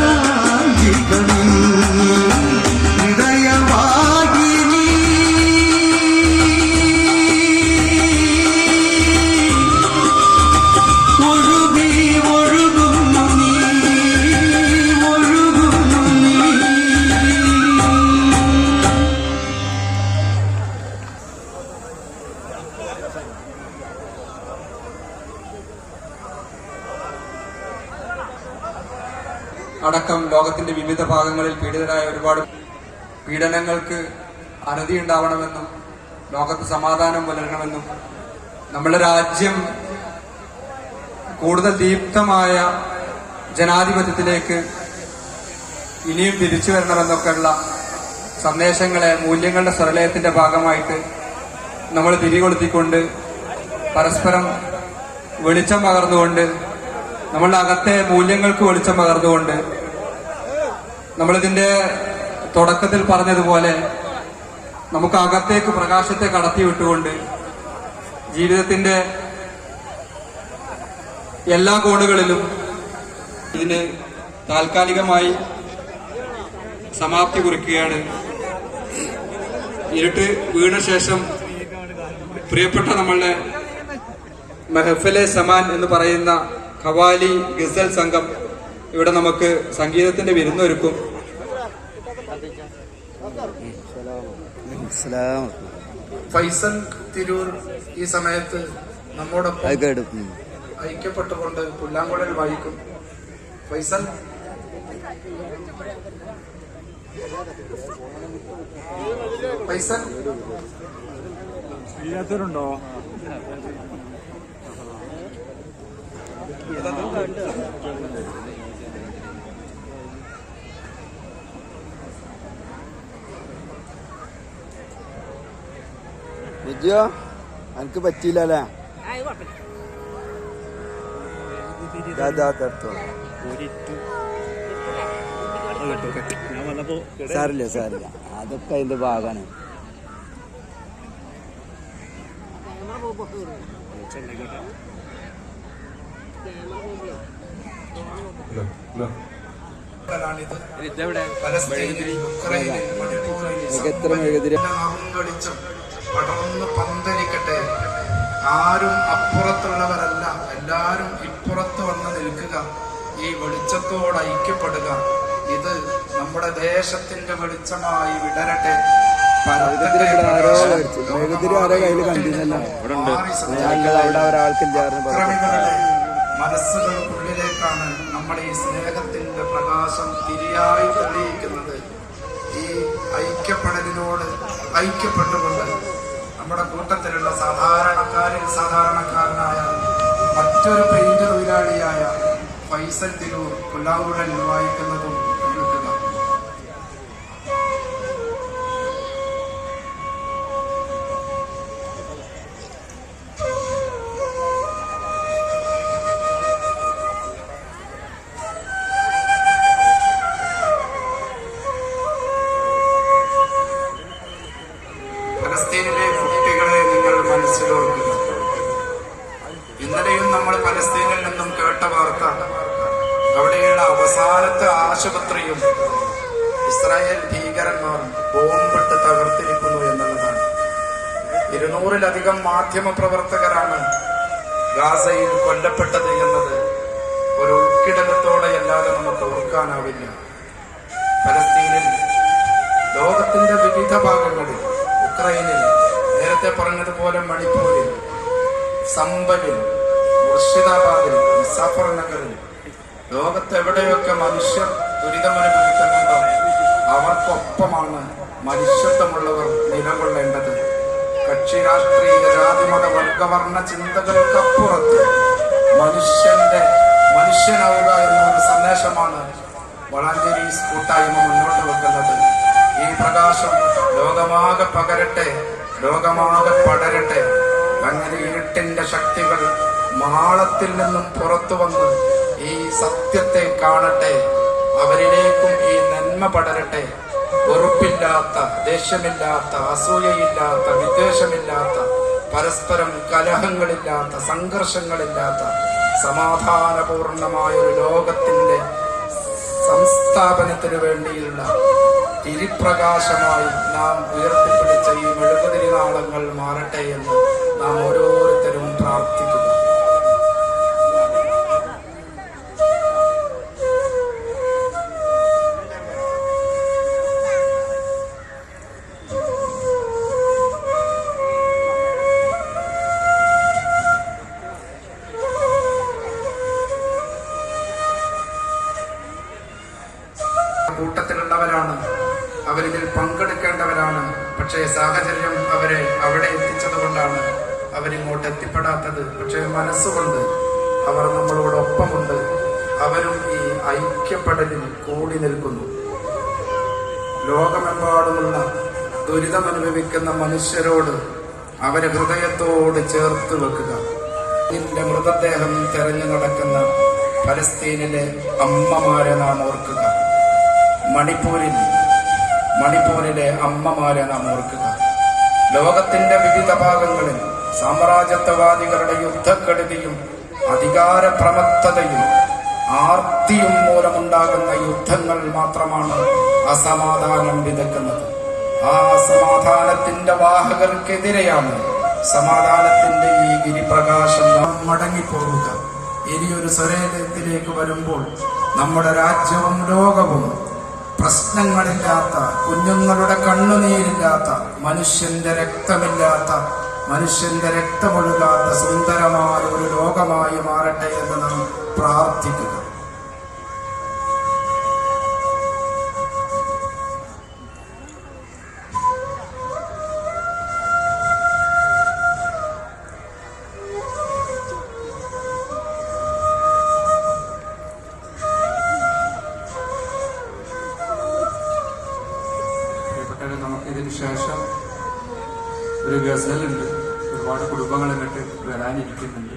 సాగితను അടക്കം ലോകത്തിന്റെ വിവിധ ഭാഗങ്ങളിൽ പീഡിതരായ ഒരുപാട് പീഡനങ്ങൾക്ക് അനധി ഉണ്ടാവണമെന്നും ലോകത്ത് സമാധാനം പുലരണമെന്നും നമ്മുടെ രാജ്യം കൂടുതൽ ദീപ്തമായ ജനാധിപത്യത്തിലേക്ക് ഇനിയും തിരിച്ചു വരണമെന്നൊക്കെയുള്ള സന്ദേശങ്ങളെ മൂല്യങ്ങളുടെ സ്വരലയത്തിന്റെ ഭാഗമായിട്ട് നമ്മൾ തിരികൊളുത്തിക്കൊണ്ട് പരസ്പരം വെളിച്ചം പകർന്നുകൊണ്ട് നമ്മളുടെ അകത്തെ മൂല്യങ്ങൾക്ക് വെളിച്ചം പകർന്നുകൊണ്ട് നമ്മളിതിന്റെ തുടക്കത്തിൽ പറഞ്ഞതുപോലെ നമുക്ക് അകത്തേക്ക് പ്രകാശത്തെ കടത്തി വിട്ടുകൊണ്ട് ജീവിതത്തിന്റെ എല്ലാ കോണുകളിലും ഇതിന് താൽക്കാലികമായി സമാപ്തി കുറിക്കുകയാണ്. ഇരുട്ട് വീണ ശേഷം പ്രിയപ്പെട്ട നമ്മളുടെ മെഹഫലെ സമാൻ എന്ന് പറയുന്ന ഖവാലി ഗസൽ സംഘം ഇവിടെ നമുക്ക് സംഗീതത്തിന്റെ വിരുന്നൊരുക്കും. ഫൈസൽ തിരൂർ ഈ സമയത്ത് നമ്മോടൊപ്പം ഐക്യപ്പെട്ടുകൊണ്ട് പുല്ലാങ്കുഴൽ വായിക്കും. ഫൈസൽ. ഫൈസൽ. ഇല്ലാത്തവരുണ്ടോ? വിജയോ? എനിക്ക് വന്നപ്പോ സാറില്ല സാറില്ല അതൊക്കെ അതിന്റെ ഭാഗമാണ് എത്ര മെഴുകുതിരി. പടർന്ന് പന്തലിക്കട്ടെ. ആരും അപ്പുറത്തുള്ളവരല്ല. എല്ലാവരും ഇപ്പുറത്ത് വന്ന് നിൽക്കുക. ഈ വെളിച്ചത്തോട് ഐക്യപ്പെടുക. ഇത് നമ്മുടെ ദേശത്തിന്റെ വെളിച്ചമായി വിടരട്ടെ. മനസ്സുകൾക്കുള്ളിലേക്കാണ് നമ്മുടെ ഈ സ്നേഹത്തിന്റെ പ്രകാശം തിരിയായി തെളിയിക്കുന്നത് ഈ ഐക്യപ്പെടലിനോട് ഐക്യപ്പെട്ടുകൊണ്ട് നമ്മുടെ കൂട്ടത്തിലുള്ള സാധാരണക്കാരിൽ സാധാരണക്കാരനായ മറ്റൊരു പെയിന്റ് തൊഴിലാളിയായ ഫൈസൽ തിരൂർ പുല്ലാങ്കുഴൽ വായിക്കുന്നതും ആശുപത്രിയും ഇസ്രായേൽ ഭീകരന്മാർ ബോംബിട്ട് തകർത്തിരിക്കുന്നു എന്നുള്ളതാണ്. ഇരുന്നൂറിലധികം മാധ്യമ പ്രവർത്തകരാണ് ഗാസയിൽ കൊല്ലപ്പെട്ടത് എന്നത് ഒരു ഉൾക്കിടലത്തോടെ അല്ലാതെ നമുക്ക് ഓർക്കാനാവില്ല. പലസ്തീനിൽ ലോകത്തിന്റെ വിവിധ ഭാഗങ്ങളിൽ ഉക്രൈനിൽ നേരത്തെ പറഞ്ഞതുപോലെ മണിപ്പൂരിൽ സമ്പലിൽ മുർഷിദാബാദിൽ മുസാഫർ നഗറിൽ ലോകത്തെവിടെയൊക്കെ മനുഷ്യർ ദുരിതമനുഭവിക്കുന്നുണ്ടോ? അവർക്കൊപ്പമാണ് മനുഷ്യത്വമുള്ളവർ നിലകൊള്ളേണ്ടത്. കക്ഷി രാഷ്ട്രീയ ജാതിമത വർഗവർണ ചിന്തകൾക്കപ്പുറത്ത് മനുഷ്യന്റെ മനുഷ്യനാവുക എന്നൊരു സന്ദേശമാണ് വളാഞ്ചേരി കൂട്ടായ്മ മുന്നോട്ട് വെക്കുന്നത്. ഈ പ്രകാശം ലോകമാകെ പകരട്ടെ ലോകമാകെ പടരട്ടെ. അങ്ങനെ ഇരുട്ടിന്റെ ശക്തികൾ മാളത്തിൽ നിന്നും പുറത്തു വന്ന് ഈ സത്യത്തെ കാണട്ടെ. അവരിലേക്കും ഈ നന്മ പടരട്ടെ. വെറുപ്പില്ലാത്ത ദേഷ്യമില്ലാത്ത അസൂയയില്ലാത്ത വിദ്വേഷമില്ലാത്ത പരസ്പരം കലഹങ്ങളില്ലാത്ത സംഘർഷങ്ങളില്ലാത്ത സമാധാനപൂർണമായ ഒരു ലോകത്തിന്റെ സംസ്ഥാപനത്തിനു വേണ്ടിയുള്ള തിരിപ്രകാശമായി നാം ഉയർത്തിപ്പിടിച്ച ഈ മെഴുകുതിരി നാളങ്ങൾ മാറട്ടെ എന്ന് നാം ഓരോരുത്തരും കൂട്ടത്തിലുള്ളവരാണ്. അവരിതിൽ പങ്കെടുക്കേണ്ടവരാണ്. പക്ഷേ സാഹചര്യം അവരെ അവിടെ എത്തിച്ചത് കൊണ്ടാണ് അവരിങ്ങോട്ട് എത്തിപ്പെടാത്തത്. പക്ഷേ മനസ്സുകൊണ്ട് അവർ നമ്മളോടൊപ്പമുണ്ട്. അവരും ഈ ഐക്യപ്പെടലിൽ കൂടി നിൽക്കുന്നു. ലോകമെമ്പാടുമുള്ള ദുരിതമനുഭവിക്കുന്ന മനുഷ്യരോട് അവരെ ഹൃദയത്തോട് ചേർത്ത് വെക്കുക. നിന്റെ മൃതദേഹം തെരഞ്ഞു നടക്കുന്ന ഫലസ്തീനിലെ അമ്മമാരെ നാം ഓർക്കുക. മണിപ്പൂരിൽ മണിപ്പൂരിലെ അമ്മമാരെ നാം ഓർക്കുക. ലോകത്തിന്റെ വിവിധ ഭാഗങ്ങളിൽ സാമ്രാജ്യത്വവാദികളുടെ യുദ്ധക്കെടുതിയും അധികാരപ്രമത്തതയും ആർത്തിയും മൂലമുണ്ടാകുന്ന യുദ്ധങ്ങൾ മാത്രമാണ് അസമാധാനം വിതക്കുന്നത് ആ സമാധാനത്തിന്റെ വാഹകർക്കെതിരെയാണ് സമാധാനത്തിന്റെ ഈ ഗിരിപ്രകാശം മടങ്ങിപ്പോവുക. ഇനിയൊരു സ്വരേതത്തിലേക്ക് വരുമ്പോൾ നമ്മുടെ രാജ്യവും ലോകവും പ്രശ്നങ്ങളില്ലാത്ത കുഞ്ഞുങ്ങളുടെ കണ്ണുനീരില്ലാത്ത മനുഷ്യന്റെ രക്തമില്ലാത്ത മനുഷ്യന്റെ രക്തമൊഴുകാത്ത സുന്ദരമായ ഒരു ലോകമായി മാറട്ടെ എന്ന് നാം പ്രാർത്ഥിക്കുക ഇതിന് ശേഷം ഒരു ഗസലുണ്ട്. ഒരുപാട് കുടുംബങ്ങൾ ഇങ്ങോട്ട് വരാനിരിക്കുന്നുണ്ട്.